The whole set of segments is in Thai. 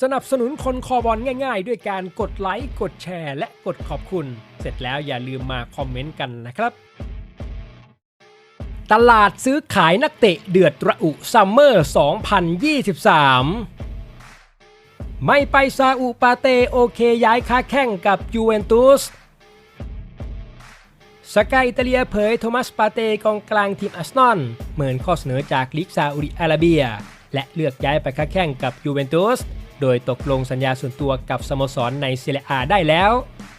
สนับสนุนคนคอบอลง่ายๆ ด้วยการกดไลค์ กดแชร์ และกดขอบคุณ เสร็จแล้วอย่าลืมมาคอมเมนต์กันนะครับ ตลาดซื้อขายนักเตะเดือดระอุซัมเมอร์ 2023 ไม่ไปซาอุปาเตโอเคย้ายค้าแข่งกับยูเวนตุสสกายอิตาเลียเผยโทมัสปาเตกองกลางทีมอาร์เซนอลเหมือนข้อเสนอจากลีกซาอุดิอาระเบีย และเลือกย้ายไปค้าแข่งกับยูเวนตุส โดยตกลงสัญญาส่วนตัวกับสโมสรในเซเรียอาได้แล้ว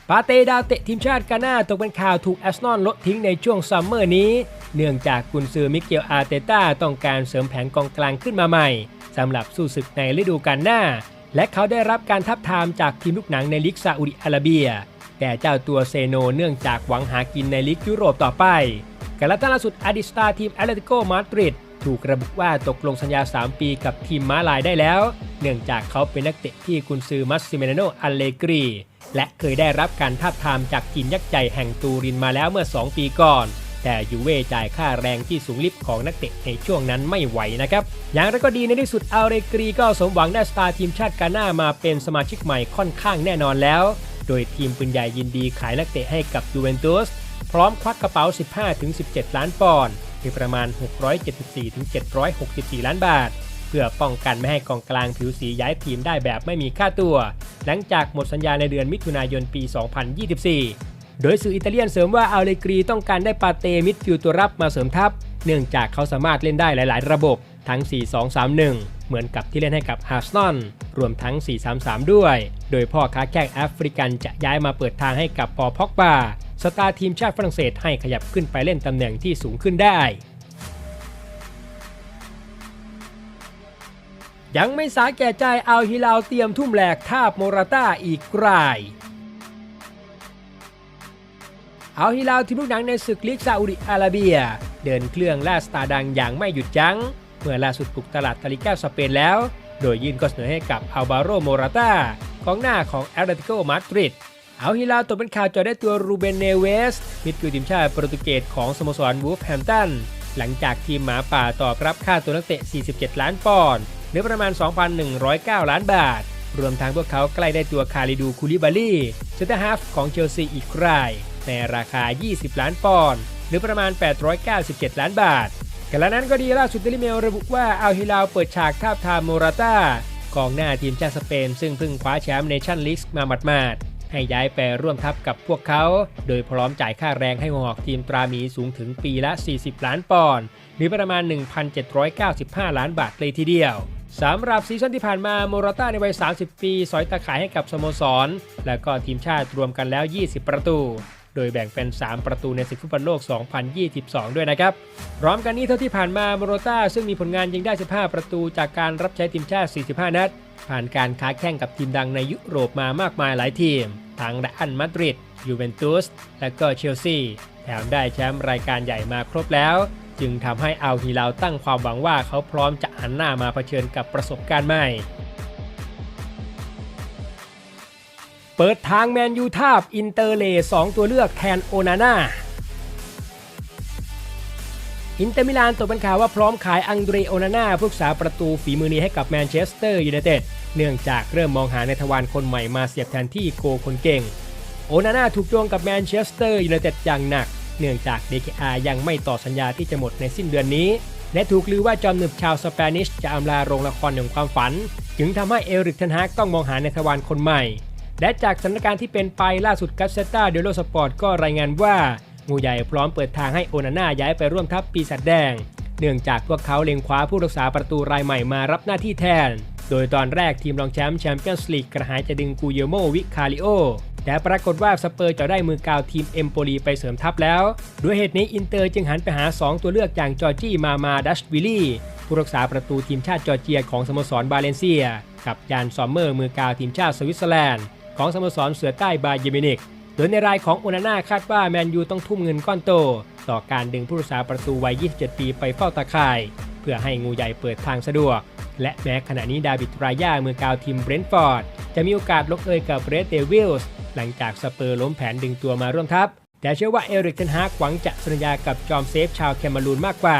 ปาเตดาวเตะทีมชาติกาหน้าตกเป็นข่าวถูกแอาร์เซนอลลดทิ้งในช่วงซัมเมอร์นี้ เนื่องจากกุนซือมิเกลอาเตต้าต้องการเสริมแผงกองกลางขึ้นมาใหม่สำหรับสู้ศึกในฤดูกาลหน้า และเขาได้รับการทับทามจากทีมลูกหนังในลีกซาอุดิอาระเบีย แต่เจ้าตัวเซโนเนื่องจากหวังหากินในลีกยุโรปต่อไปกาลาตาล่าสุดอดีตสตาทีมแอตเลติโกมาดริดถูกระบุว่าตกลงสัญญา 3 ปีกับทีมม้าลายได้แล้ว เนื่องจากเขาเป็นนักเตะที่กุนซือมัสซิเมนาโนอัลเลกรีและเคยได้รับการทาบทามจากทีมยักษ์ใหญ่แห่งตูรินมาแล้วเมื่อ 2 ปีก่อน แต่ยูเว่จ่ายค่าแรงที่สูงลิบของนักเตะในช่วงนั้นไม่ไหวนะครับ อย่างไรก็ดีในที่สุดอัลเลกรีก็สมหวังได้สตาร์ทีมชาติกาหน้ามาเป็นสมาชิกใหม่ค่อนข้างแน่นอนแล้ว โดยทีมปืนใหญ่ยินดีขายนักเตะให้กับยูเวนตุสพร้อมควักกระเป๋า 15-17 ล้านปอนด์หรือประมาณ 674-764 ล้านบาท เพื่อป้องกันไม่ให้กองกลางผิวสีย้ายทีมได้แบบไม่มีค่าตัว หลังจากหมดสัญญาในเดือนมิถุนายนปี 2024 โดยสื่ออิตาเลียนเสริมว่าอัลเลกรีต้องการได้ปาเตมิดฟิลด์ตัวรับมาเสริมทัพ เนื่องจากเขาสามารถเล่นได้หลาย ๆ ระบบทั้ง 4-2-3-1 เหมือนกับที่เล่นให้กับอาร์เซนอลรวมทั้ง 4-3-3 ด้วย โดยพ่อค้าแข้งแอฟริกันจะย้ายมาเปิดทางให้กับปอพ็อกบาสตาร์ทีมชาติฝรั่งเศสให้ขยับขึ้นไปเล่นตำแหน่งที่สูงขึ้นได้ ยังไม่สาแก่ใจเอาฮิลาลเตรียมทุ่มแหลกทาบโมราต้าอีกราย เอาฮิลาลทีมลูกหนังในศึกลีกซาอุดิอาระเบีย เดินเครื่องล่าสตาร์ดังอย่างไม่หยุดยัง้ง เมื่อล่าสุดปลุกตลาดตาลิก้าสเปนแล้ว โดยยื่นข้อเสนอให้กับอัลบาโรโมราตากองหน้าของแอตเลติโกมาดริดเอาฮิลาลตกเป็นข่าวจอได้ตัวรูเบนเนเวสมิดฟิลด์ทีมชาติโปรตุเกสของสโมสรวูฟแฮมป์ตันหลังจากทีมหมาป่าตอบรับค่าตัวนักเตะ 47 ล้านปอนด์ หรือประมาณ 2,109 ล้านบาท รวมทั้งพวกเขาใกล้ได้ตัวคาริดูคูลิบาลีเซนเตอร์ฮาฟของเชลซีอีกราย ในราคา 20 ล้านปอนด์หรือประมาณ 897 ล้านบาทกระนั้นก็ดีล่าสุดเดลิเมลระบุว่าอัลฮิลาลเปิดฉากทาบทามโมราตากองหน้าทีมชาติสเปน ซึ่งเพิ่งคว้าแชมป์เนชั่นลีกมาหมาดๆให้ย้ายไปร่วมทัพกับพวกเขา โดยพร้อมจ่ายค่าแรงให้หัวหอกทีมตราหมีสูงถึงปีละ 40 ล้านปอนด์หรือประมาณ 1,795 ล้านบาทเลยทีเดียว สำหรับซีซั่นที่ผ่านมาโมราต้าในวัย 30 ปี สอยตาขายให้กับสโมสร และก็ทีมชาติรวมกันแล้ว 20 ประตู โดยแบ่งเป็น 3 ประตูในศึกฟุตบอลโลก 2022 ด้วยนะครับพร้อมกันนี้เท่าที่ผ่านมาโมโรต้าซึ่งมีผลงานยิงได้ 15 ประตูจากการรับใช้ทีมชาติ 45 นัด ผ่านการค้าแข่งกับทีมดังในยุโรปมามากมายหลายทีม ทั้งไดอันมาดริดยูเวนตุสและก็เชลซีแถมได้แชมป์รายการใหญ่มาครบแล้ว จึงทำให้อัลฮิลาลตั้งความหวังว่าเขาพร้อมจะหันหน้ามาเผชิญกับประสบการณ์ใหม่ เปิดทางแมนยูทาบอินเตอร์เล2ตัวเลือกแทนโอนาน่าอินเตอร์มิลานตกเป็นข่าวว่าพร้อมขายอังเดรโอนาน่าผู้รักษาประตูฝีมือนี้ให้กับแมนเชสเตอร์ยูไนเต็ดเนื่องจากเริ่มมองหาในทวารคนใหม่มาเสียบแทนที่โกคนเก่ง โอนาน่าถูกโยงกับแมนเชสเตอร์ยูไนเต็ดอย่างหนัก เนื่องจาก DKR ยังไม่ต่อสัญญาที่จะหมดในสิ้นเดือนนี้ และถูกลือว่าจอมหนึบชาวสเปนิชจะอำลาโรงละครแห่งความฝัน จึงทำให้เอริกเทนฮากต้องมองหาในทวารคนใหม่ และจากสถานการณ์ที่เป็นไปล่าสุดกัสเซตาเดโลสปอร์ตก็รายงานว่างูใหญ่พร้อมเปิดทางให้โอนาน่าย้ายไปร่วมทัพปีศาจแดง เนื่องจากพวกเขาเล็งคว้าผู้รักษาประตูรายใหม่มารับหน้าที่แทน โดยตอนแรกทีมรองแชมป์แชมเปี้ยนส์ลีกกระหายจะดึงกูเยโมวิคาริโอ แต่ปรากฏว่าสเปอร์จะได้มือกาวทีมเอมโปลีไปเสริมทัพแล้ว ด้วยเหตุนี้อินเตอร์จึงหันไปหา 2 ตัวเลือกอย่างจอร์จี้มามาดัชวิลลี่ผู้รักษาประตูทีมชาติจอร์เจียของสโมสรบาเลนเซีย กับยานซอมเมอร์มือกาวทีมชาติสวิตเซอร์แลนด์ของสโมสรเสือใต้บาเยมินิกโดยในรายของโอนาน่าคาดว่าแมนยูต้องทุ่มเงินก้อนโต ต่อการดึงผู้รักษาประตูวัย 27 ปีไปเฝ้าตาข่าย เพื่อให้งูใหญ่เปิดทางสะดวก และแม้ขณะนี้ดาวิดรายามือกาวทีมเบรนท์ฟอร์ดจะมีโอกาสลงเอยกับเรดเดวิลส์ หลังจากสเปอร์ล้มแผนดึงตัวมาร่วมทัพ แต่เชื่อว่าเอริกเทนฮากหวังจะสัญญากับจอมเซฟชาวแคมารูนมากกว่า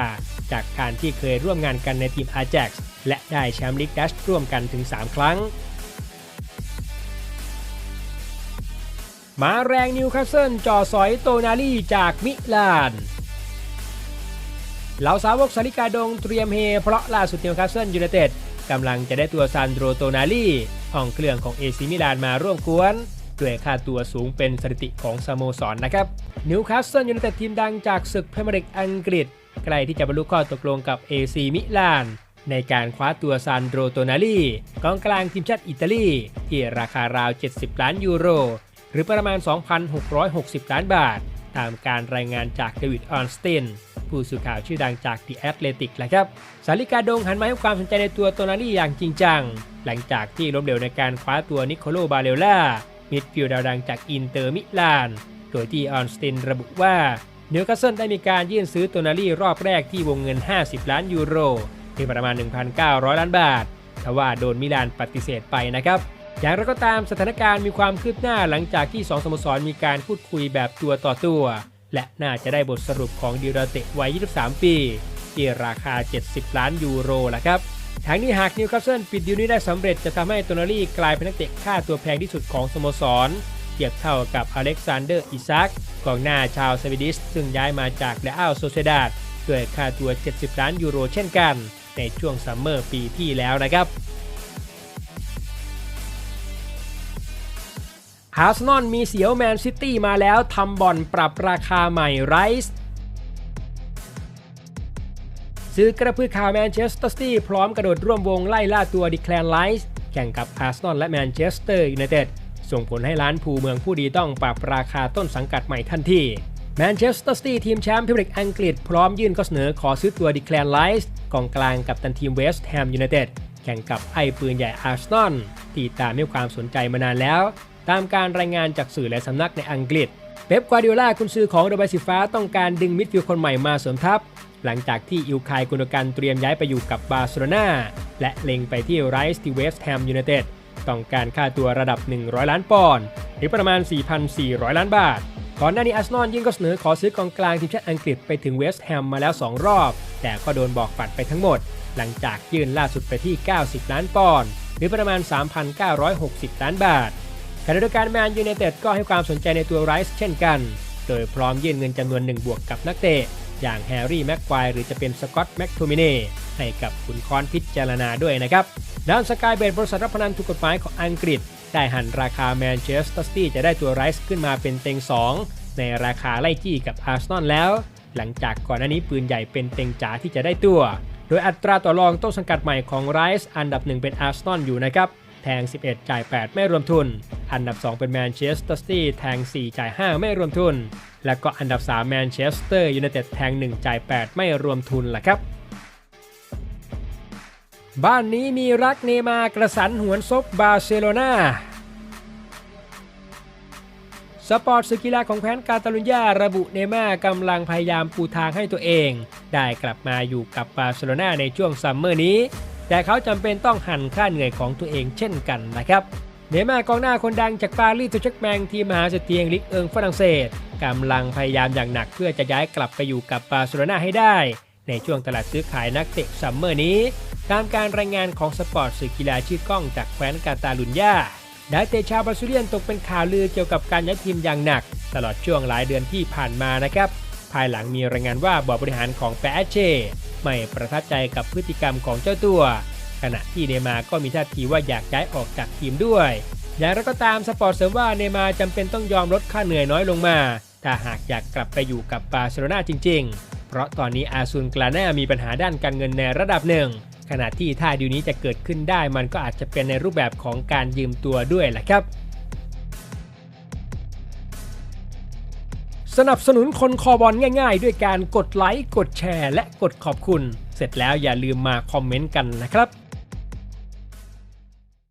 จากการที่เคยร่วมงานกันในทีมอาแจ็กและได้แชมป์ลีกดัชร่วมกันถึง 3 ครั้งมาแรงนิวคาสเซิลจ่อสอยโตนาลีจากมิลานเหล่าสาวกสาริกาดงเตรียมเฮเพราะล่าสุดนิวคาสเซิลยูไนเต็ดกำลังจะได้ตัวซานโดโตนาลีห้องเครื่องของเอซิมิลานมาร่วมกวน ด้วยค่าตัวสูงเป็นสถิติของสโมสรนนะครับนิวคาสเซิลยูไนเต็ดทีมดังจากศึกพรีเมียร์ลีกอังกฤษ ใกล้ที่จะบรรลุข้อตกลงกับเอซิมิลานในการคว้าตัวซานโดรโตนาลีกองกลางทีมชาติอิตาลี ที่ราคาราว 70 ล้านยูโร หรือประมาณ 2,660 ล้านบาท ตามการรายงานจากเดวิดออนสตินผู้สื่อข่าวชื่อดังจาก The Athletic แหละครับ สาริกาดงหันมาให้ความสนใจในตัวโตนาลีอย่างจริงจัง หลังจากที่ล้มเหลวในการคว้าตัวนิโคโลบาเลล่า มิดฟิลด์ดาวดังจากอินเตอร์มิลาน โดยที่ออนสตินระบุว่าเนวคาสเซิลได้มีการยื่นซื้อโตนาลีรอบแรกที่วงเงิน 50 ล้านยูโรที่ประมาณ 1,900 ล้านบาทแต่ว่าโดนมิลานปฏิเสธไปนะครับ อย่างไรก็ตามสถานการณ์มีความคืบหน้าหลังจากที่ 2 สโมสรมีการพูดคุยแบบตัวต่อตัว และน่าจะได้บทสรุปของดิราเตะวัย 23 ปี ที่ราคา 70 ล้านยูโรละครับ ทั้งนี้หากนิวคาสเซิลปิดดีลนี้ได้สำเร็จจะทำให้โตนาลีกลายเป็นนักเตะค่าตัวแพงที่สุดของสโมสร เทียบเท่ากับอเล็กซานเดอร์อิซักกองหน้าชาวสวีดิชซึ่งย้ายมาจากเลอัลโซเซดาดด้วยค่าตัว 70 ล้านยูโรเช่นกัน ในช่วงซัมเมอร์ปีที่แล้วนะครับอาร์เซนอลมีเสียวแมนซิตี้มาแล้วทำบอนปรับราคาใหม่ไรส์ ซื้อกระพือข่าวแมนเชสเตอร์ซิตี้พร้อมกระโดดร่วมวงไล่ล่าตัวดิแคลนไลส์แข่งกับอาร์เซนอลและแมนเชสเตอร์ยูไนเต็ดส่งผลให้ร้านภูเมืองผู้ดีต้องปรับราคาต้นสังกัดใหม่ทันทีแมนเชสเตอร์ซิตี้ทีมแชมป์พรีเมียร์ลีกอังกฤษพร้อมยื่นข้อเสนอขอซื้อตัวดิแคลนไลส์กองกลางกับตันทีมเวสต์แฮมยูไนเต็ดแข่งกับไอ้ปืนใหญ่อาร์เซนอลที่ตามให้ความสนใจมานานแล้ว ตามการรายงานจากสื่อและสำนักในอังกฤษเป๊ป กวาดิโอลากุนซือของโดบายสีฟ้าต้องการดึงมิดฟิลด์คนใหม่มาเสริมทัพ หลังจากที่อิวคายกุนกันเตรียมย้ายไปอยู่กับบาร์เซโลนาและเล็งไปที่ไรส์ที่เวสต์แฮมยูไนเต็ดต้องการค่าตัวระดับ 100 ล้านปอนด์หรือประมาณ 4,400 ล้านบาท ก่อนหน้านี้อาร์เซนอลยื่นก็เสนอขอซื้อกองกลางทีมชาติอังกฤษไปถึงเวสต์แฮมมาแล้ว 2 รอบ แต่ก็โดนบอกปัดไปทั้งหมด หลังจากยื่นล่าสุดไปที่ 90 ล้านปอนด์หรือประมาณ 3,960 ล้านบาทขณะเดียวกันแมนยูไนเต็ดก็ให้ความสนใจในตัวไรส์เช่นกัน โดยพร้อมยื่นเงินจำนวนหนึ่งบวกกับนักเตะ อย่างแฮร์รี่แม็กควายหรือจะเป็นสกอตต์แม็กโทมิเน่ให้กับขุนคอนพิจารณาด้วยนะครับด้านสกายเบดบริษัทรับพนันถูกกฎหมายของอังกฤษ ได้หันราคาแมนเชสเตอร์ซิตี้จะได้ตัวไรส์ขึ้นมาเป็นเต็ง 2 ในราคาไล่จี้กับอาร์เซนอลแล้ว หลังจากก่อนหน้านี้ปืนใหญ่เป็นเต็งจ๋าที่จะได้ตัว โดยอัตราต่อรองต้นสังกัดใหม่ของไรส์อันดับหนึ่งเป็นอาร์เซนอลอยู่นะครับแทง 11 จ่าย 8 ไม่รวมทุน อันดับ 2 เป็นแมนเชสเตอร์ซิตี้แทง 4 จ่าย 5 ไม่รวมทุน และก็อันดับ 3 แมนเชสเตอร์ยูไนเต็ดแทง 1 จ่าย 8 ไม่รวมทุนล่ะครับ บ้านนี้มีรักเนมากระสันหวนซบบาร์เซโลนาสปอร์ตสื่อกีฬาของแคว้นกาตาลุญญาระบุเนม่ากำลังพยายามปูทางให้ตัวเอง ได้กลับมาอยู่กับบาร์เซโลนาในช่วงซัมเมอร์นี้ แต่เขาจำเป็นต้องหันค่าเหนื่อยของตัวเองเช่นกันนะครับ เนม่ากองหน้าคนดังจากปารีสแซงต์แชร์แมงทีมมหาเศรษฐีแห่งลีกเอิงฝรั่งเศสกำลังพยายามอย่างหนักเพื่อจะย้ายกลับไปอยู่กับบาร์เซโลนาให้ได้ ในช่วงตลาดซื้อขายนักเตะซัมเมอร์นี้ ตามการรายงานของสปอร์ตสื่อกีฬาชื่อกล้องจากแคว้นกาตาลุญญาดาเตะชาวบราซิเลียนตกเป็นข่าวลือเกี่ยวกับการย้ายทีมอย่างหนัก ตลอดช่วงหลายเดือนที่ผ่านมานะครับ ภายหลังมีรายงานว่าบอร์ดบริหารของแปะเช่ไม่ประทับใจกับพฤติกรรมของเจ้าตัว ขณะที่เนมาก็มีท่าทีว่าอยากย้ายออกจากทีมด้วย อย่างไรก็ตามสปอร์ตเสริมว่าเนมาร์จำเป็นต้องยอมลดค่าเหนื่อยน้อยลงมา ถ้าหากอยากกลับไปอยู่กับบาร์เซโลนาจริง ๆ เพราะตอนนี้อาซุนกลาน่ามีปัญหาด้านการเงินในระดับหนึ่ง ขณะที่ถ้าดีลนี้จะเกิดขึ้นได้มันก็อาจจะเป็นในรูปแบบของการยืมตัวด้วยแหละครับสนับสนุนคนคอบอลง่ายๆ ด้วยการกดไลค์ กดแชร์ และกดขอบคุณ เสร็จแล้วอย่าลืมมาคอมเมนต์กันนะครับ